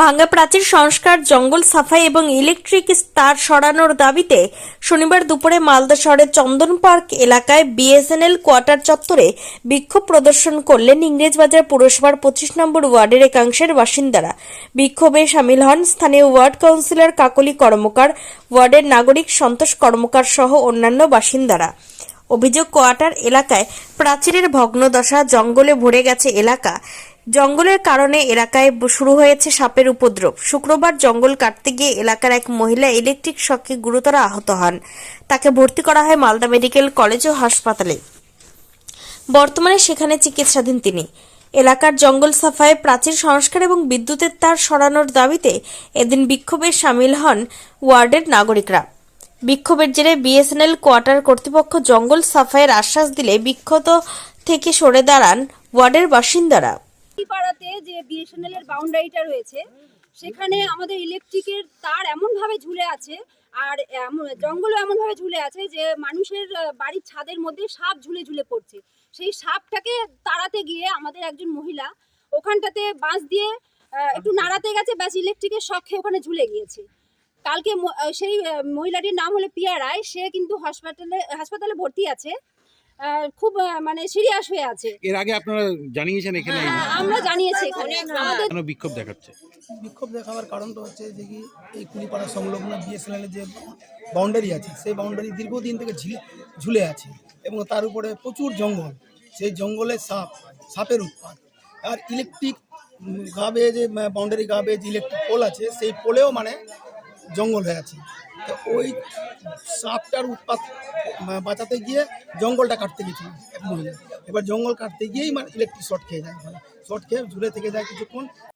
ভাঙ্গা প্রাচীর সংস্কার, জঙ্গল সাফাই এবং ইলেকট্রিক তার সরানোর দাবিতে শনিবার দুপুরে মালদা শহরের চন্দন পার্ক এলাকায় বিএসএনএল কোয়ার্টার চত্বরে বিক্ষোভ প্রদর্শন করলেন ইংরেজবাজার পুরসভার পঁচিশ নম্বর ওয়ার্ডের একাংশের বাসিন্দারা। বিক্ষোভে সামিল হন স্থানীয় ওয়ার্ড কাউন্সিলর কাকলি কর্মকার, ওয়ার্ডের নাগরিক সন্তোষ কর্মকার সহ অন্যান্য বাসিন্দারা। অভিযোগ, কোয়ার্টার এলাকায় প্রাচীরের ভগ্নদশা, জঙ্গলে ভরে গেছে এলাকা। জঙ্গলের কারণে এলাকায় শুরু হয়েছে সাপের উপদ্রব। শুক্রবার জঙ্গল কাটতে গিয়ে এলাকার এক মহিলা ইলেকট্রিক শকে গুরুতর আহত হন। তাকে ভর্তি করা হয় মালদা মেডিকেল কলেজ ও হাসপাতালে। বর্তমানে সেখানে চিকিৎসাধীন তিনি। এলাকার জঙ্গল সাফাই প্রাচীর সংস্কার এবং বিদ্যুতের তার সরানোর দাবিতে এদিন বিক্ষোভে সামিল হন ওয়ার্ডের নাগরিকরা। বিক্ষোভের জেরে বিএসএনএল কোয়ার্টার কর্তৃপক্ষ জঙ্গল সাফাইয়ের আশ্বাস দিলে বিক্ষত থেকে সরে দাঁড়ান ওয়ার্ডের বাসিন্দারা। পাড়াতে যে বিএসএনএল এর বাউন্ডারিটা রয়েছে, সেখানে আমাদের ইলেকট্রিকের তার এমন ভাবে ঝুলে আছে আর জঙ্গলও এমন ভাবে ঝুলে আছে যে মানুষের বাড়ির ছাদের মধ্যে সাপ ঝুলে ঝুলে পড়ছে। সেই সাপটাকে তাড়াতে গিয়ে আমাদের একজন মহিলা ওখানটাতে বাঁশ দিয়ে একটু নাড়াতে গেছে, ব্যাস ইলেকট্রিকের শখ ওখানে ঝুলে গিয়েছে। কালকে সেই মহিলাটির নাম হলো পিয়া রায়, সে কিন্তু হাসপাতালে হাসপাতালে ভর্তি আছে। খুব মানে সিরিয়াস হয়ে আছে। এর আগে আপনারা জানিয়েছেন এখানে? হ্যাঁ, আমরা জানিয়েছি এখানে। আমাদের কেন বিক্ষোভ দেখাচ্ছে? বিক্ষোভ দেখাবার কারণটা হচ্ছে যে কি এই কুড়িপাড়া সংলগ্ন বিএসএনএল যে বাউন্ডারি আছে সেই বাউন্ডারি দীর্ঘদিন থেকে ঝিলে ঝুলে আছে এবং তার উপরে প্রচুর জঙ্গল। সেই জঙ্গলে সাপ সাপের উৎপাত। আর ইলেকট্রিক গাবে যে বাউন্ডারি গাবে যে ইলেকট্রিক পোল আছে সেই পোলেও মানে জঙ্গল হয়ে আছে। তো ওই সাপটার উৎপাত বাঁচাতে গিয়ে জঙ্গলটা কাটতে গেছিল এক মহিলা। এবার জঙ্গল কাটতে গিয়েই মানে ইলেকট্রিক শর্ট খেয়ে যায় শর্ট খেয়ে ঝুলে থেকে যায় কিছুক্ষণ।